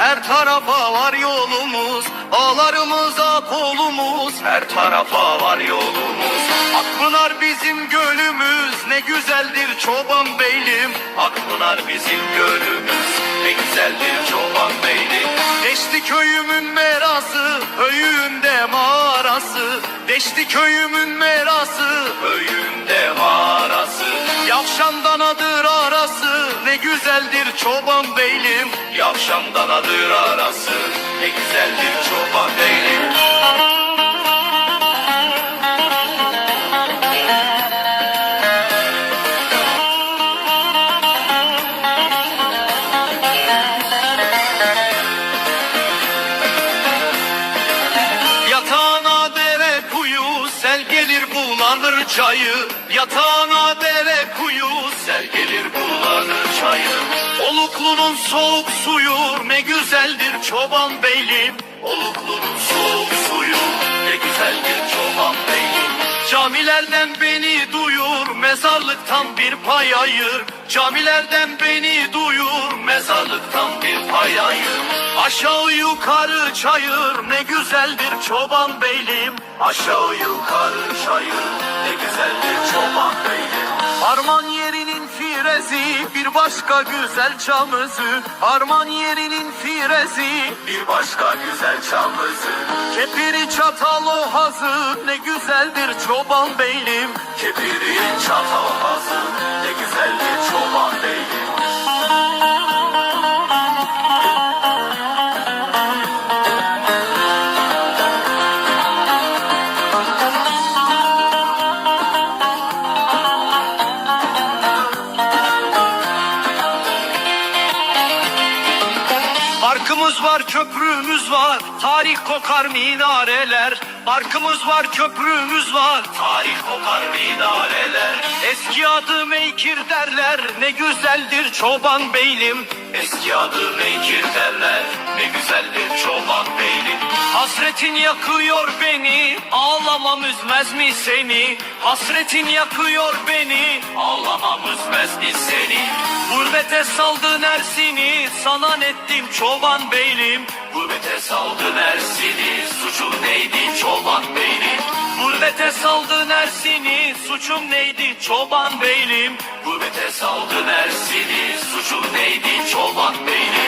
Her tarafa var yolumuz Ağlarımıza kolumuz. Her tarafa var yolumuz. Akpınar bizim gölümüz Ne güzeldir çoban beylim Akpınar bizim gölümüz Ne güzeldir çoban beylim Deşti köyümün merası Höyüğünde mağarası. Deşti köyümün merası Höyüğünde mağarası Yavşandan adır arası Ne güzeldir çoban beylim Yavşandan adır arası Ne güzeldir çoban beylim Yatağına dere kuyu sel gelir bulanır çayı. Yatağına dere soğuk suyu ne güzeldir çoban beylim. Oluklu'nun soğuk suyu ne güzeldir çoban beylim. Camilerden beni duyur mezarlıktan bir pay ayır. Camilerden beni duyur mezarlıktan bir pay ayır. Aşağı yukarı çayır ne güzeldir çoban beylim. Aşağı yukarı çayır ne güzeldir çoban firezi bir başka güzel çamızı Harman yerinin firezi. Bir başka güzel çamızı. Kepiri çatal ohazı ne güzeldir çoban beylim Kepiri çatal ohazı ne güzeldir Barkımız var, köprümüz var, tarih kokar minareler. Barkımız var, köprümüz var, tarih kokar minareler. Eski adı Meykir derler, ne güzeldir çoban beylim. Eski adı Meykir derler, Hasretin yakıyor beni, ağlamam üzmez mi seni? Hasretin yakıyor beni, ağlamam üzmez mi seni? Gurbete saldın Ersin'i, sana nettim çoban beylim. Gurbete saldın Ersin'i, suçum neydi çoban beylim? Gurbete saldın Ersin'i, suçum neydi çoban beylim? Gurbete saldın Ersin'i, suçum neydi çoban beylim?